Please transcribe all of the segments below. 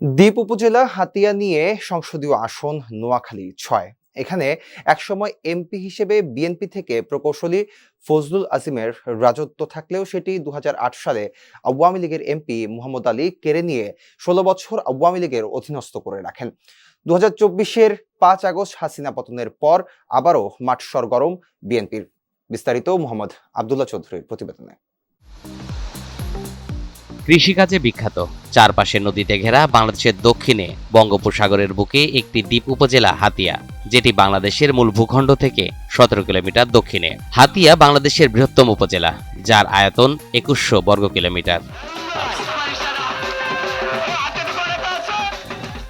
দ্বীপ উপজেলা হাতিয়া নিয়ে সংসদীয় আসন নোয়াখালী ছয়। এখানে একসময় এমপি হিসেবে বিএনপি থেকে প্রকৌশলী ফজলুল আজিমের রাজত্ব থাকলেও সেটি দু সালে আওয়ামী লীগের এমপি মোহাম্মদ আলী কেড়ে নিয়ে ষোলো বছর আওয়ামী লীগের অধীনস্থ করে রাখেন। দু হাজার চব্বিশের পাঁচ আগস্ট হাসিনা পতনের পর আবারও মাঠ সরগরম বিএনপির। বিস্তারিত মোহাম্মদ আবদুল্লাহ চৌধুরীর প্রতিবেদনে। কৃষিকাজে বিখ্যাত। চারপাশে নদীতে ঘেরা বাংলাদেশের দক্ষিণে বঙ্গোপসাগরের বুকে একটি দ্বীপ উপজেলা হাতিয়া, যেটি বাংলাদেশের মূল ভূখণ্ড থেকে সতেরো কিলোমিটার দক্ষিণে। হাতিয়া বাংলাদেশের বৃহত্তম উপজেলা, যার আয়তন একুশশো বর্গ কিলোমিটার।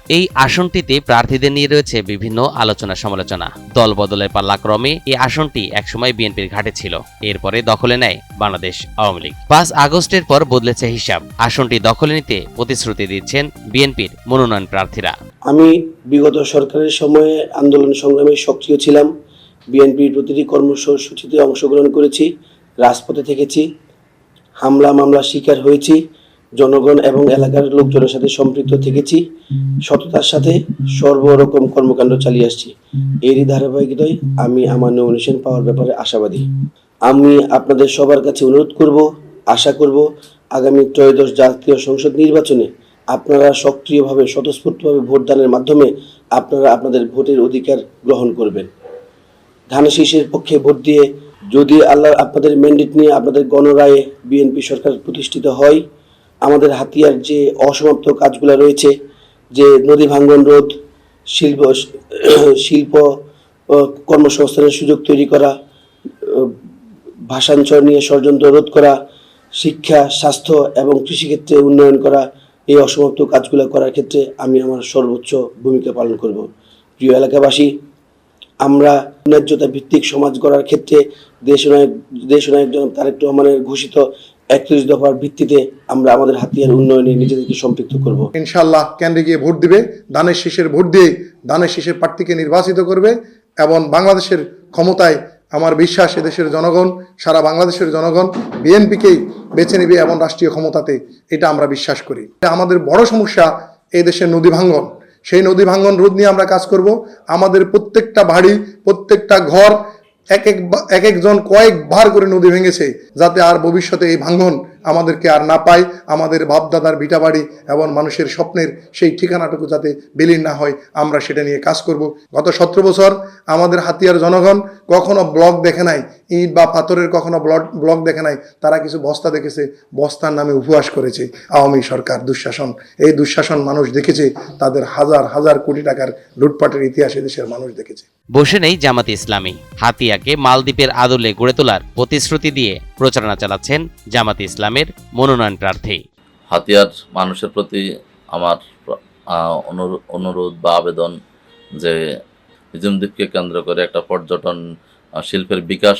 এই আসনটিতে প্রার্থীদের নিয়ে রয়েছে বিভিন্ন আলোচনা সমালোচনা। দল বদলের পাল্লাক্রমে এই আসনটি একসময় বিএনপির ঘাটে ছিল। এরপরে দখলে নেয় বাংলাদেশ আওয়ামী লীগ। পাঁচ আগস্টের পর বদলেছে হিসাব। আসনটি দখলে নিতে প্রতিশ্রুতি দিচ্ছেন বিএনপির মনোনয়ন প্রার্থীরা। আমি বিগত সরকারের সময়ে আন্দোলন সংগ্রামে সক্রিয় ছিলাম। বিএনপির প্রতিটি কর্মসূচিতে অংশগ্রহণ করেছি, রাজপথে থেকেছি, হামলা মামলা শিকার হয়েছি। জনগণ এবং এলাকার লোকজনের সাথে সম্পৃক্ত থেকেছি। সততার সাথে সর্বরকম কর্মকাণ্ড চালিয়ে আসছি। এরই ধারাবাহিকতায় আমি আমার নমিনেশন পাওয়ার ব্যাপারে আশাবাদী। আমি আপনাদের সবার কাছে অনুরোধ করব, আশা করব আগামী ত্রয়োদশ জাতীয় সংসদ নির্বাচনে আপনারা সক্রিয়ভাবে, স্বতঃস্ফূর্তভাবে ভোটদানের মাধ্যমে আপনারা আপনাদের ভোটের অধিকার গ্রহণ করবেন। ধানের শীষের পক্ষে ভোট দিয়ে যদি আল্লাহ আপনাদের ম্যান্ডেট নিয়ে আপনাদের গণরায়ে বিএনপি সরকার প্রতিষ্ঠিত হয় আমাদের হাতিয়ার যে অসমাপ্ত কাজগুলো রয়েছে যে নদী ভাঙ্গন রোধ শিল্প শিল্প কর্মসংস্থানের সুযোগ তৈরি করা আহ, ভাষাঞ্চর নিয়ে ষড়যন্ত্র রোধ করা শিক্ষা স্বাস্থ্য এবং কৃষিক্ষেত্রে উন্নয়ন করা এই অসমাপ্ত কাজগুলো করার ক্ষেত্রে আমি আমার সর্বোচ্চ ভূমিকা পালন করব। প্রিয় এলাকাবাসী আমরা ন্যায্যতা ভিত্তিক সমাজ গড়ার ক্ষেত্রে দেশনায়ক দেশনায়ক জনাব তারেক রহমানের ঘোষিত একত্রিশ দফার ভিত্তিতে আমরা আমাদের হাতিয়ার উন্নয়নে নিজেদেরকে সম্পৃক্ত করব। ইনশাল্লাহ কেন্দ্রে গিয়ে ভোট দিবে, দানের শীষের ভোট দিয়ে দানের শীষের প্রার্থীকে নির্বাচিত করবে এবং বাংলাদেশের ক্ষমতায় আমার বিশ্বাস, এদেশের জনগণ, সারা বাংলাদেশের জনগণ বিএনপিকেই বেছে নেবে এবং রাষ্ট্রীয় ক্ষমতাতে, এটা আমরা বিশ্বাস করি। আমাদের বড় সমস্যা এই দেশের নদী ভাঙ্গন। সেই নদী ভাঙ্গন রোধ নিয়ে আমরা কাজ করব। আমাদের প্রত্যেকটা বাড়ি, প্রত্যেকটা ঘর এক এক এক একজন কয়েকবার করে নদী ভেঙেছে যাতে আর ভবিষ্যতে এই ভাঙ্গন আমাদেরকে আর না পায়। আমাদের বাপদাদার ভিটাবাড়ি এবং মানুষের স্বপ্নের সেই ঠিকানাটুকু যাতে বিলীন না হয়, আমরা সেটা নিয়ে কাজ করব। গত সতেরো বছর আমাদের হাতিয়ার জনগণ কখনো ব্লক দেখে নাই, ইট বা পাথরের কখনো ব্লক দেখে নাই, তারা কিছু বস্তা দেখেছে, বস্তার নামে উপহাস করেছে। আওয়ামী সরকার, দুঃশাসন, এই দুঃশাসন মানুষ দেখেছে, তাদের হাজার হাজার কোটি টাকার লুটপাটের ইতিহাস দেশের মানুষ দেখেছে। বসে নেই জামাত ইসলামী। হাতিয়াকে মালদ্বীপের আদলে গড়ে তোলার প্রতিশ্রুতি দিয়ে প্রচারণা চালাচ্ছেন জামাত ইসলামের মনোনয়ন প্রার্থী। হাতিয়ার মানুষের প্রতি আমার অনুরোধ বা আবেদন যে নিজুমদ্বীপকে কেন্দ্র করে একটা পর্যটন শিল্পের বিকাশ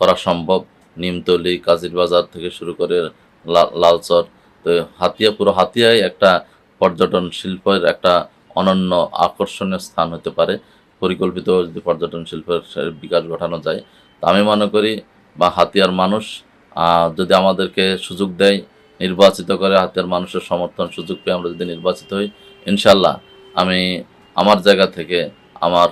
করা সম্ভব। নিমতলি, কাজির বাজার থেকে শুরু করে লালচর। তো হাতিয়া, পুরো হাতিয়ায় একটা পর্যটন শিল্পের একটা অনন্য আকর্ষণীয় স্থান হতে পারে। পরিকল্পিত যদি পর্যটন শিল্পের বিকাশ ঘটানো যায়, তা আমি মনে করি বা হাতিয়ার মানুষ যদি আমাদেরকে সুযোগ দেয় নির্বাচিত করে হাতের মানুষের সমর্থন সুযোগ পেয়ে আমরা যদি নির্বাচিত হই ইনশাল্লাহ আমি আমার জায়গা থেকে আমার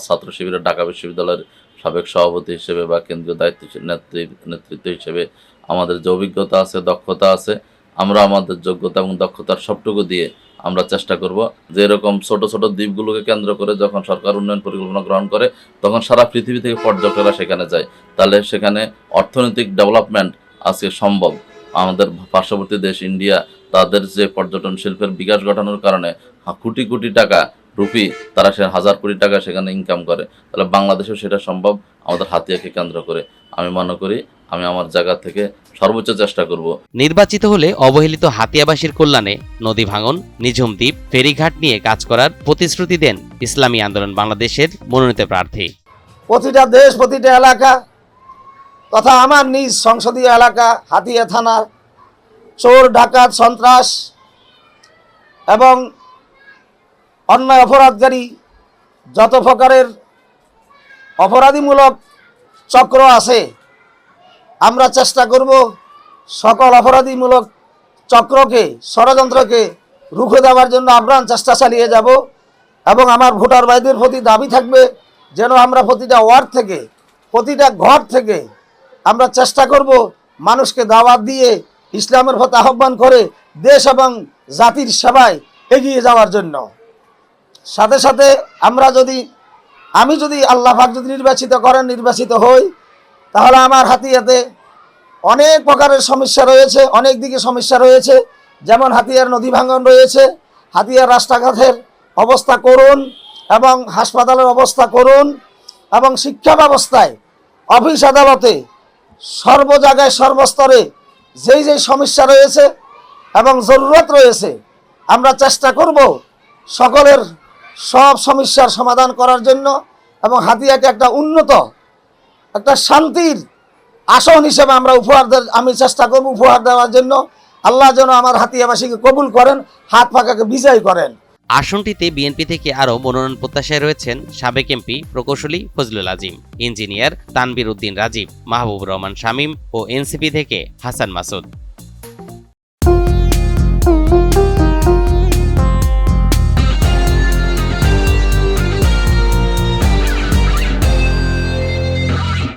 ছাত্র শিবিরের ঢাকা বিশ্ববিদ্যালয়ের সাবেক সভাপতি হিসেবে বা কেন্দ্রীয় দায়িত্ব নেতৃ- নেতৃত্ব হিসেবে আমাদের যে অভিজ্ঞতা আছে, দক্ষতা আছে, আমরা আমাদের যোগ্যতা এবং দক্ষতার সবটুকু দিয়ে আমরা চেষ্টা করব যে এরকম ছোট ছোট দ্বীপগুলোকে কেন্দ্র করে যখন সরকার উন্নয়ন পরিকল্পনা গ্রহণ করে, তখন সারা পৃথিবী থেকে পর্যটকরা সেখানে যায়। তাহলে সেখানে অর্থনৈতিক ডেভেলপমেন্ট আজকে সম্ভব। আমাদের পার্শ্ববর্তী দেশ ইন্ডিয়া, তাদের যে পর্যটন শিল্পের বিকাশ ঘটানোর কারণে কোটি কোটি টাকা রুপি তারা সে হাজার কোটি টাকা সেখানে ইনকাম করে। তাহলে বাংলাদেশেও সেটা সম্ভব, আমাদের হাতিয়াকে কেন্দ্র করে। আমি মনে করি আমি আমার জায়গা থেকে সর্বোচ্চ চেষ্টা করব। নির্বাচিত হলে অবহেলিত হাতিয়াবাসীর কল্যাণে নদী ভাঙন নিঝুম দ্বীপ ফেরিঘাট নিয়ে কাজ করার প্রতিশ্রুতি দেন ইসলামী আন্দোলন বাংলাদেশের মনোনীত প্রার্থী। প্রতিটা দেশ প্রতিটা এলাকা তথা আমার নিজ সংসদীয় এলাকা হাতিয়া থানার চোর ডাকাত সন্ত্রাস এবং অন্যায় অপরাধকারী যত প্রকারের অপরাধীমূলক চক্র আছে আমরা চেষ্টা করব সকল অপরাধীমূলক চক্রকে, ষড়যন্ত্রকে রুখে দেওয়ার জন্য আপ্রাণ চেষ্টা চালিয়ে যাব এবং আমার ভোটার ভাইদের প্রতি দাবি থাকবে যেন আমরা প্রতিটা ওয়ার্ড থেকে, প্রতিটা ঘর থেকে আমরা চেষ্টা করব মানুষকে দাওয়াত দিয়ে ইসলামের পথে আহ্বান করে দেশ এবং জাতির সেবায় এগিয়ে যাওয়ার জন্য। সাথে সাথে আমরা যদি, আমি যদি আল্লাহ যদি নির্বাচিত করেন, নির্বাচিত হই তাহলে আমার হাতিয়াতে অনেক প্রকারের সমস্যা রয়েছে, অনেক দিকে সমস্যা রয়েছে। যেমন হাতিয়ার নদী ভাঙন রয়েছে, হাতিয়ার রাস্তাঘাটের অবস্থা করুন এবং হাসপাতালের অবস্থা করুন এবং শিক্ষা ব্যবস্থায়, অফিস আদালতে, সর্ব জায়গায়, সর্বস্তরে যেই যেই সমস্যা রয়েছে এবং জরুরত রয়েছে, আমরা চেষ্টা করব সকলের সব সমস্যার সমাধান করার জন্য এবং হাতিয়াকে একটা উন্নত একটা শান্তির আসন হিসেবে আমরা উপহার আমি চেষ্টা করব উপহার দেওয়ার জন্য। আল্লাহ যেন আমার হাতিয়াবাসীকে কবুল করেন, হাত পাকাকে বিজয় করেন। আসনটিতে বিএনপি থেকে আরও মনোনয়ন প্রত্যাশায় রয়েছেন সাবেক এমপি প্রকৌশলী ফজলুল আজিম, ইঞ্জিনিয়ার তানবির উদ্দিন রাজীব মাহবুব রহমান শামীম ও এনসিপি থেকে হাসান মাসুদ।